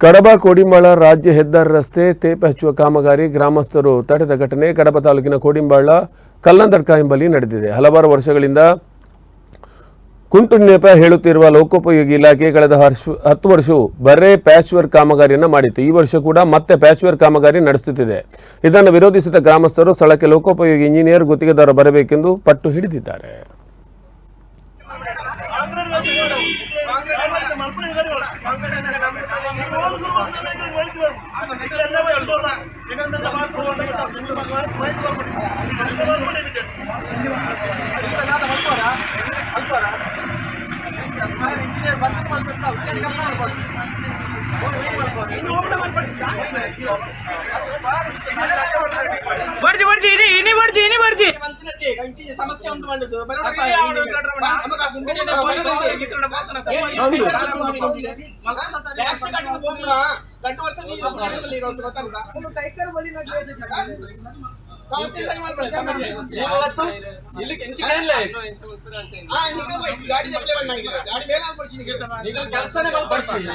ಕಡಬ ಕೋಡಿಂಬಾಳ ರಾಜ್ಯ ಹೆದ್ದಾರಿ ರಸ್ತೆ ತೇಪೆ ಹಚ್ಚುವ ಕಾಮಗಾರಿ ಗ್ರಾಮಸ್ಥರು ತಡೆದ ಘಟನೆ ಕಡಬ ತಾಲೂಕಿನ ಕೋಡಿಂಬಾಳ ಕಲ್ಲಂದಡ್ಕ ಎಂಬಲ್ಲಿ ನಡೆದಿದೆ ಹಲವಾರು ವರ್ಷಗಳಿಂದ ಕುಂಟು ಹೇಳುತ್ತಿರುವ ಲೋಕೋಪಯೋಗಿ ಇಲಾಖೆ ಕಳೆದ ಹರ್ಷ ಹತ್ತು ವರ್ಷವು ಬರೇ ಪ್ಯಾಚ್ ವರ್ಕ್ ಕಾಮಗಾರಿಯನ್ನು ಮಾಡಿತ್ತು ಈ ವರ್ಷ ಕೂಡ ಮತ್ತೆ ಪ್ಯಾಚ್ ವರ್ಕ್ ಕಾಮಗಾರಿ ನಡೆಸುತ್ತಿದೆ ಇದನ್ನು ವಿರೋಧಿಸಿದ ಗ್ರಾಮಸ್ಥರು ಸ್ಥಳಕ್ಕೆ ಲೋಕೋಪಯೋಗಿ ಇಂಜಿನಿಯರ್ ಗುತ್ತಿಗೆದಾರ ಬರಬೇಕೆಂದು ಪಟ್ಟು ಹಿಡಿದಿದ್ದಾರೆ ಬರ್ಜಿ ಬರ್ಜಿ ಇನಿ ಇನಿ ಬರ್ಜಿ ಇನಿ ಬರ್ಜಿ ಮನಸ್ಸಿನಲ್ಲಿ ಕಂಚಿ ಸಮಸ್ಯೆ ಉಂಟು ಮಾಡಿದ್ದು ಗಂಟು ವರ್ಷ ಮನೆಯಲ್ಲಿ ಇರೋದು ಗೊತ್ತಾಗುತ್ತಾ? ಗಾಡಿ ಜಪ್ಲೆ